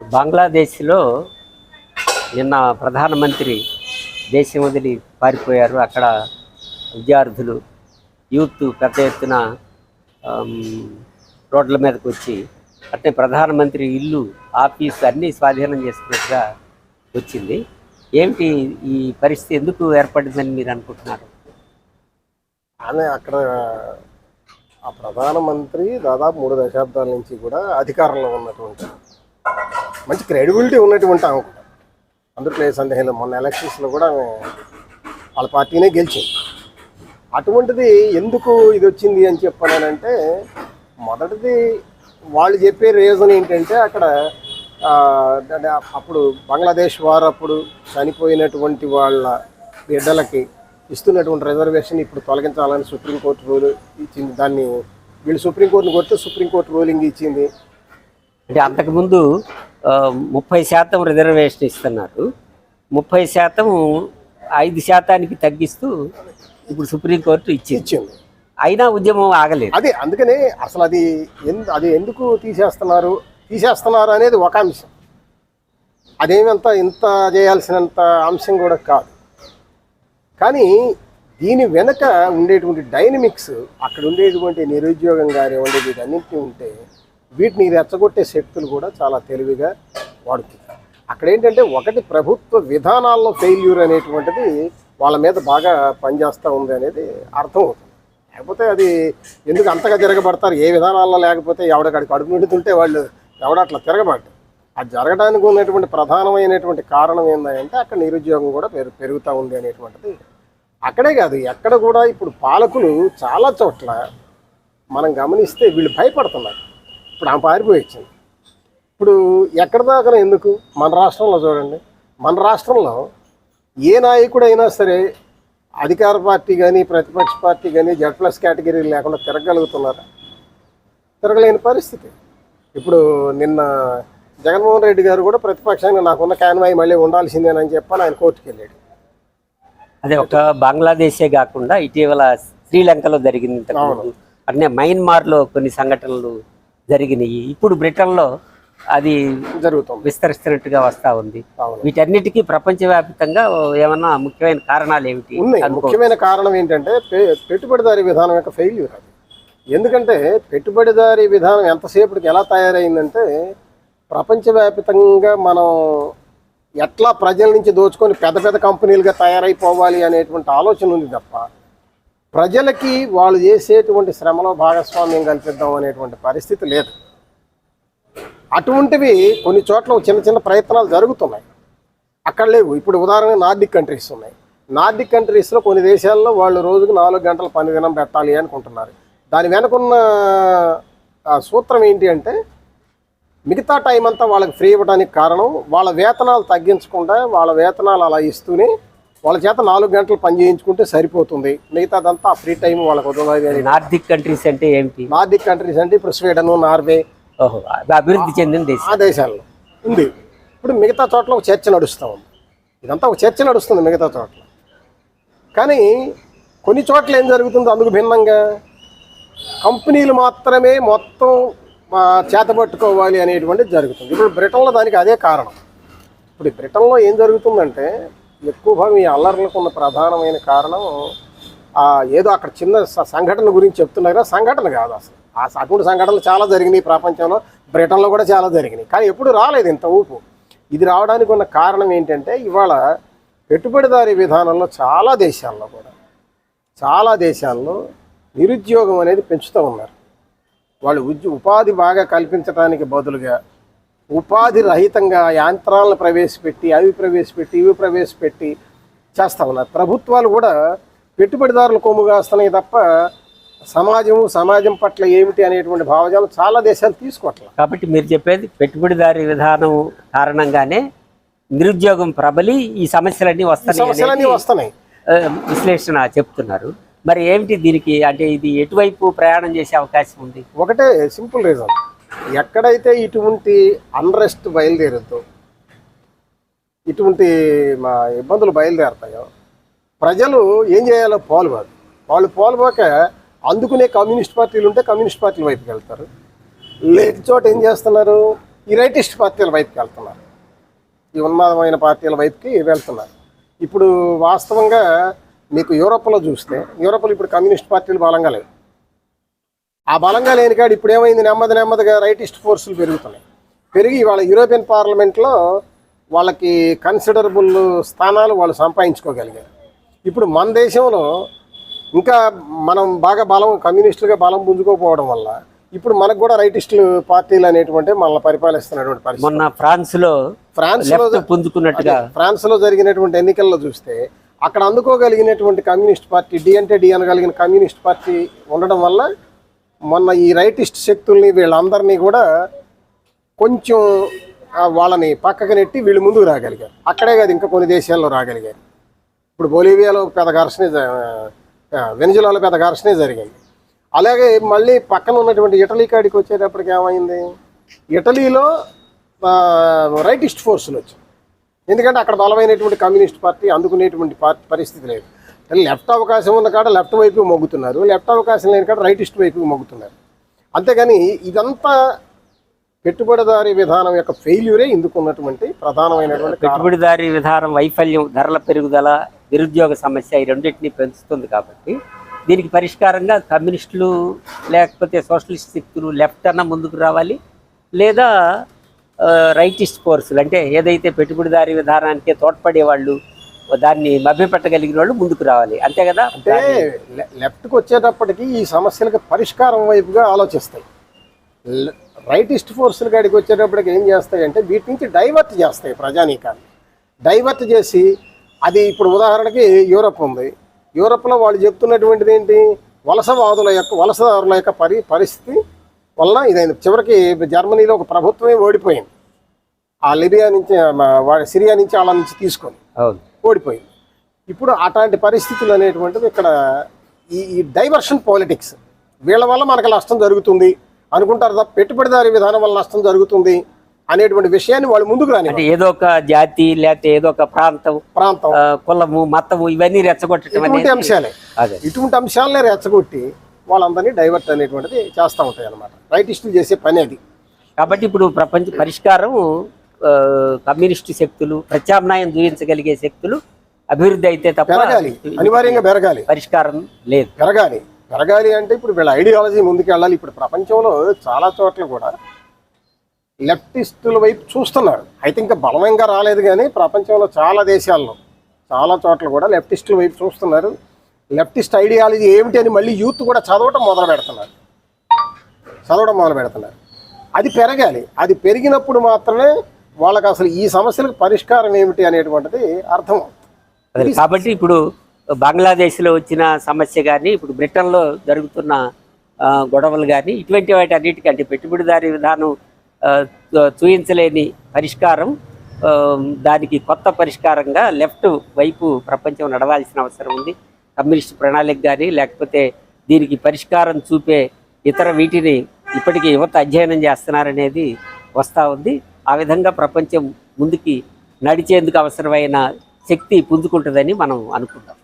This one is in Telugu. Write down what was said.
బంగ్లాదేశ్లో నిన్న ప్రధానమంత్రి దేశం వదిలి పారిపోయారు. అక్కడ విద్యార్థులు యూత్ పెద్ద ఎత్తున రోడ్ల మీదకి వచ్చి అంటే ప్రధానమంత్రి ఇల్లు ఆఫీస్ అన్నీ స్వాధీనం చేసుకున్నట్టుగా వచ్చింది. ఏమిటి ఈ పరిస్థితి? ఎందుకు ఏర్పడిందని మీరు అనుకుంటున్నారు? ఆమె అక్కడ ఆ ప్రధానమంత్రి దాదాపు మూడు దశాబ్దాల నుంచి కూడా అధికారంలో ఉన్నటువంటి మంచి క్రెడిబిలిటీ ఉన్నటువంటి ఆమె కూడా. అందులో ఏ సందేహం లేదు మొన్న ఎలక్షన్స్లో కూడా ఆమె వాళ్ళ పార్టీనే గెలిచింది. అటువంటిది ఎందుకు ఇది వచ్చింది అని చెప్పానంటే మొదటిది వాళ్ళు చెప్పే రీజన్ ఏంటంటే అక్కడ అప్పుడు బంగ్లాదేశ్ వారు అప్పుడు చనిపోయినటువంటి వాళ్ళ బిడ్డలకి ఇస్తున్నటువంటి రిజర్వేషన్ ఇప్పుడు తొలగించాలని సుప్రీంకోర్టు రూల్ ఇచ్చింది. దాన్ని వీళ్ళు సుప్రీంకోర్టుని కొడితే సుప్రీంకోర్టు రూలింగ్ ఇచ్చింది. అంటే అంతకుముందు ముప్పై శాతం రిజర్వేషన్ ఇస్తున్నారు. ముప్పై శాతం ఐదు శాతానికి తగ్గిస్తూ ఇప్పుడు సుప్రీంకోర్టు ఇచ్చింది. ఇచ్చింది. అయినా ఉద్యమం ఆగలేదు. అదే అందుకనే అసలు అది ఎందు అది ఎందుకు తీసేస్తున్నారు? తీసేస్తున్నారు అనేది ఒక అంశం. అదేమంత ఇంత చేయాల్సినంత అంశం కూడా కాదు. కానీ దీని వెనక ఉండేటువంటి డైనమిక్స్ అక్కడ ఉండేటువంటి నిరుద్యోగం కానివ్వండి వీటన్నింటినీ ఉంటే వీటిని రెచ్చగొట్టే శక్తులు కూడా చాలా తెలివిగా వాడుతుంది అక్కడ ఏంటంటే ఒకటి ప్రభుత్వ విధానాల్లో ఫెయిల్యూర్ అనేటువంటిది వాళ్ళ మీద బాగా పనిచేస్తూ ఉంది అనేది అర్థం అవుతుంది. లేకపోతే అది ఎందుకు అంతగా తిరగబడతారు? ఏ విధానాల్లో లేకపోతే ఎవడికాడికి అడుగు నిండుతుంటే వాళ్ళు ఎవడ అట్లా తిరగబడ్డారు. అది జరగడానికి ఉన్నటువంటి ప్రధానమైనటువంటి కారణం ఏంటంటే అక్కడ నిరుద్యోగం కూడా పెరు పెరుగుతూ ఉంది అనేటువంటిది. అక్కడే కాదు ఎక్కడ కూడా ఇప్పుడు పాలకులు చాలా చోట్ల మనం గమనిస్తే వీళ్ళు భయపడుతున్నారు. ఇప్పుడు ఆమె పారిపోయి వచ్చింది ఇప్పుడు ఎక్కడ దాకా ఎందుకు? మన రాష్ట్రంలో చూడండి. మన రాష్ట్రంలో ఏ నాయకుడైనా సరే అధికార పార్టీ కానీ ప్రతిపక్ష పార్టీ కానీ జెడ్ ప్లస్ కేటగిరీ లేకుండా తిరగలుగుతున్నారా? తిరగలేని పరిస్థితి. ఇప్పుడు నిన్న జగన్మోహన్ రెడ్డి గారు కూడా ప్రతిపక్షానికి నాకున్న కాన్వాయి మళ్ళీ ఉండాల్సిందేనని చెప్పని ఆయన కోర్టుకు వెళ్ళాడు. అదే ఒక బంగ్లాదేశే కాకుండా ఇటీవల శ్రీలంకలో జరిగింది అట్నే మయన్మార్లో కొన్ని సంఘటనలు జరిగినాయి. ఇప్పుడు బ్రిటన్లో అది జరుగుతుంది. విస్తరిస్తున్నట్టుగా వస్తా ఉంది. వీటన్నిటికీ ప్రపంచవ్యాప్తంగా ఏమన్నా ముఖ్యమైన కారణాలు ఏమిటి? ముఖ్యమైన కారణం ఏంటంటే పెట్టుబడిదారీ విధానం యొక్క ఫెయిల్యూర్ అది. ఎందుకంటే పెట్టుబడిదారీ విధానం ఎంతసేపటికి ఎలా తయారైందంటే ప్రపంచవ్యాప్తంగా మనం ఎట్లా ప్రజల నుంచి దోచుకొని పెద్ద పెద్ద కంపెనీలుగా తయారైపోవాలి అనేటువంటి ఆలోచన ఉంది తప్ప ప్రజలకి వాళ్ళు చేసేటువంటి శ్రమలో భాగస్వామ్యం కల్పిద్దాం అనేటువంటి పరిస్థితి లేదు. అటువంటివి కొన్ని చోట్ల చిన్న చిన్న ప్రయత్నాలు జరుగుతున్నాయి. అక్కడ లేవు. ఇప్పుడు ఉదాహరణ నార్డిక్ కంట్రీస్ ఉన్నాయి. నార్డిక్ కంట్రీస్లో కొన్ని దేశాల్లో వాళ్ళు రోజుకు నాలుగు గంటల పని దినం పెట్టాలి అనుకుంటున్నారు. దాని వెనుకున్న సూత్రం ఏంటి అంటే మిగతా టైం అంతా వాళ్ళకి ఫ్రీ ఇవ్వడానికి కారణం వాళ్ళ వేతనాలు తగ్గించకుండా వాళ్ళ వేతనాలు అలా ఇస్తూనే వాళ్ళ చేత నాలుగు గంటలు పని చేయించుకుంటే సరిపోతుంది. మిగతాదంతా ఆ ఫ్రీ టైం వాళ్ళకి వదలదు నార్దిక్ కంట్రీస్ అంటే ఏమిటి? నార్డిక్ కంట్రీస్ అంటే ఇప్పుడు స్వీడన్ నార్వే అభివృద్ధి చెందిన దేశం. ఆ దేశాల్లో ఉంది. ఇప్పుడు మిగతా చోట్ల ఒక చర్చ నడుస్తూ ఉంది. ఇదంతా ఒక చర్చ నడుస్తుంది మిగతా చోట్ల. కానీ కొన్ని చోట్ల ఏం జరుగుతుందో అందుకు భిన్నంగా కంపెనీలు మాత్రమే మొత్తం చేతబట్టుకోవాలి అనేటువంటి జరుగుతుంది. ఇప్పుడు బ్రిటన్లో దానికి అదే కారణం. ఇప్పుడు బ్రిటన్లో ఏం జరుగుతుందంటే ఎక్కువ భాగం ఈ అల్లర్లకు ఉన్న ప్రధానమైన కారణం ఏదో అక్కడ చిన్న సంఘటన గురించి చెప్తున్నారు సంఘటన కాదు అసలు. ఆ అటువంటి సంఘటనలు చాలా జరిగినాయి ప్రపంచంలో బ్రిటన్లో కూడా చాలా జరిగినాయి. కానీ ఎప్పుడు రాలేదు ఇంత ఊపు. ఇది రావడానికి ఉన్న కారణం ఏంటంటే ఇవాళ పెట్టుబడిదారీ విధానంలో చాలా దేశాల్లో కూడా చాలా దేశాల్లో నిరుద్యోగం అనేది పెంచుతూ ఉన్నారు. వాళ్ళు ఉద్య ఉపాధి బాగా కల్పించడానికి బదులుగా ఉపాధి రహితంగా యంత్రాలను ప్రవేశపెట్టి అవి ప్రవేశపెట్టి ఇవి ప్రవేశపెట్టి చేస్తూ ఉన్నారు. ప్రభుత్వాలు కూడా పెట్టుబడిదారులు కొమ్ము కాస్తున్నాయి తప్ప సమాజము సమాజం పట్ల ఏమిటి అనేటువంటి భావజాలం చాలా దేశాలు తీసుకోవట్లేదు కాబట్టి మీరు చెప్పేది పెట్టుబడిదారీ విధానం కారణంగానే నిరుద్యోగం ప్రబలి ఈ సమస్యలన్నీ వస్తాయి సమస్యలన్నీ వస్తున్నాయి. విశ్లేషణ చెప్తున్నారు. మరి ఏమిటి దీనికి? అంటే ఇది ఎటువైపు ప్రయాణం చేసే అవకాశం ఉంది? ఒకటే సింపుల్ రీజన్. ఎక్కడైతే ఇటువంటి అన్రెస్ట్ బయలుదేరుతో ఇటువంటి మా ఇబ్బందులు బయలుదేరతాయో ప్రజలు ఏం చేయాలో పోలుబాదు వాళ్ళు పోలుపోక అందుకునే కమ్యూనిస్ట్ పార్టీలు ఉంటే కమ్యూనిస్ట్ పార్టీల వైపుకి వెళ్తారు. లేని చోట ఏం చేస్తున్నారు? ఈ రైటిస్ట్ పార్టీల వైపుకి వెళ్తున్నారు. ఈ ఉన్మాదమైన పార్టీల వైపుకి వెళ్తున్నారు. ఇప్పుడు వాస్తవంగా మీకు యూరోప్లో చూస్తే యూరోప్లో ఇప్పుడు కమ్యూనిస్ట్ పార్టీలు బలంగా లేవు. ఆ బలంగా లేని కాడు ఇప్పుడు ఏమైంది? నెమ్మది నెమ్మదిగా రైటిస్ట్ ఫోర్సులు పెరుగుతున్నాయి. పెరిగి వాళ్ళ యూరోపియన్ పార్లమెంట్లో వాళ్ళకి కన్సిడరబుల్ స్థానాలు వాళ్ళు సంపాదించుకోగలిగారు. ఇప్పుడు మన దేశంలో ఇంకా మనం బాగా బలం కమ్యూనిస్టులుగా బలం పుంజుకోకపోవడం వల్ల ఇప్పుడు మనకు కూడా రైటిస్టులు పార్టీలు అనేటువంటి మనల్ని పరిపాలిస్తున్నటువంటి పరిస్థితి. మొన్న ఫ్రాన్స్లో ఫ్రాన్స్లో పుంజుకున్నట్టుగా ఫ్రాన్స్లో జరిగినటువంటి ఎన్నికల్లో చూస్తే అక్కడ అందుకోగలిగినటువంటి కమ్యూనిస్ట్ పార్టీ డి అంటే డి అనగలిగిన కమ్యూనిస్ట్ పార్టీ ఉండడం వల్ల మొన్న ఈ రైటిస్ట్ శక్తుల్ని వీళ్ళందరినీ కూడా కొంచెం వాళ్ళని పక్కకు నెట్టి వీళ్ళు ముందుకు రాగలిగారు. అక్కడే కాదు ఇంకా కొన్ని దేశాల్లో రాగలిగారు. ఇప్పుడు బొలీవియాలో పెద్ద ఘర్షణ జ- వెనిజులాలో పెద్ద ఘర్షణ జరిగింది. అలాగే మళ్ళీ పక్కన ఉన్నటువంటి ఇటలీ కాడికి వచ్చేటప్పటికి ఏమైంది? ఇటలీలో రైటిస్ట్ ఫోర్సులు వచ్చాయి. ఎందుకంటే అక్కడ బలమైనటువంటి కమ్యూనిస్ట్ పార్టీ అందుకునేటువంటి పార్టీ పరిస్థితి లేదు. లెఫ్ట్ అవకాశం ఉన్న కాడ లెఫ్ట్ వైపు మొగ్గుతున్నారు. లెఫ్ట్ అవకాశం లేని కాడ రైటిస్ట్ వైపు మొగ్గుతున్నారు. అంతేగాని ఇదంతా పెట్టుబడిదారీ విధానం యొక్క ఫెయిల్యూరే ఇందుకు ఉన్నటువంటి ప్రధానమైనటువంటి పెట్టుబడిదారీ విధానం వైఫల్యం ధరల పెరుగుదల నిరుద్యోగ సమస్య ఈ రెండింటిని పెంచుతుంది కాబట్టి దీనికి పరిష్కారంగా కమ్యూనిస్టులు లేకపోతే సోషలిస్ట్ శక్తులు లెఫ్ట్ అన్న ముందుకు రావాలి. లేదా రైటిస్ట్ ఫోర్సులు అంటే ఏదైతే పెట్టుబడిదారీ విధానానికి తోడ్పడే వాళ్ళు దాన్ని మభ్యపెట్టగలిగిన వాళ్ళు ముందుకు రావాలి. అంతే కదా? అంటే లెఫ్ట్కి వచ్చేటప్పటికి ఈ సమస్యలకు పరిష్కారం వైపుగా ఆలోచిస్తాయి. రైటిస్ట్ ఫోర్సుల కాడికి వచ్చేటప్పటికి ఏం చేస్తాయి అంటే వీటి నుంచి డైవర్ట్ చేస్తాయి ప్రజానీకాన్ని. డైవర్ట్ చేసి అది ఇప్పుడు ఉదాహరణకి యూరప్ ఉంది. యూరప్లో వాళ్ళు చెప్తున్నటువంటిది ఏంటి? వలసవాదుల యొక్క వలసదారుల యొక్క పరి పరిస్థితి వలన ఇదైంది. చివరికి జర్మనీలో ఒక ప్రభుత్వమే ఓడిపోయింది. ఆ లిబియా నుంచి సిరియా నుంచి వాళ్ళ నుంచి తీసుకొని ఓడిపోయింది. ఇప్పుడు అట్లాంటి పరిస్థితులు అనేటువంటివి ఇక్కడ ఈ ఈ డైవర్షన్ పాలిటిక్స్ వీళ్ళ వల్ల మనకు నష్టం జరుగుతుంది అనుకుంటారు తప్ప పెట్టుబడిదారీ విధానం వల్ల నష్టం జరుగుతుంది అనేటువంటి విషయాన్ని వాళ్ళు ముందుకు రాని అంటే ఏదో ఒక జాతి లేకపోతే ఏదో ఒక ప్రాంతం ప్రాంతం. కులము మతము ఇవన్నీ రెచ్చగొట్టడం ఇటువంటి అంశాలే. ఇటువంటి అంశాలనే రెచ్చగొట్టి వాళ్ళందరినీ డైవర్ట్ అనేటువంటిది చేస్తూ ఉంటాయి అన్నమాట రైటిస్టులు చేసే పని అది. కాబట్టి ఇప్పుడు ప్రపంచ పరిష్కారం కమ్యూనిస్టు శక్తులు ప్రత్యామ్నాయం చూపించగలిగే శక్తులు అభివృద్ధి అయితే తప్ప పెరగాలి. అనివార్యంగా పెరగాలి. పరిష్కారం లేదు. పెరగాలి. పెరగాలి అంటే ఇప్పుడు వీళ్ళ ఐడియాలజీ ముందుకు వెళ్ళాలి ఇప్పుడు ప్రపంచంలో చాలా చోట్ల కూడా లెఫ్టిస్టుల వైపు చూస్తున్నారు. అయితే ఇంకా బలవంగా రాలేదు కానీ ప్రపంచంలో చాలా దేశాల్లో చాలా చోట్ల కూడా లెఫ్టిస్టుల వైపు చూస్తున్నారు. లెఫ్టిస్ట్ ఐడియాలజీ ఏమిటి అని మళ్ళీ యూత్ కూడా చదవటం మొదలు పెడుతున్నారు. చదవడం మొదలు పెడుతున్నారు. అది పెరగాలి. అది పెరిగినప్పుడు మాత్రమే వాళ్ళకి అసలు ఈ సమస్యలకు పరిష్కారం ఏమిటి అనేటువంటిది అర్థం కాబట్టి ఇప్పుడు బంగ్లాదేశ్లో వచ్చిన సమస్య కానీ ఇప్పుడు బ్రిటన్లో జరుగుతున్న గొడవలు కానీ ఇటువంటి వాటి అన్నిటికంటే పెట్టుబడిదారీ విధానం చూయించలేని పరిష్కారం దానికి కొత్త పరిష్కారంగా లెఫ్ట్ వైపు ప్రపంచం నడవాల్సిన అవసరం ఉంది. కమ్యూనిస్ట్ ప్రణాళిక కానీ లేకపోతే దీనికి పరిష్కారం చూపే ఇతర వీటిని ఇప్పటికీ యువత అధ్యయనం చేస్తున్నారనేది వస్తూ ఉంది. ఆ విధంగా ప్రపంచం ముందుకి నడిచేందుకు అవసరమైన శక్తి పుంజుకుంటుందని మనం అనుకుంటాం.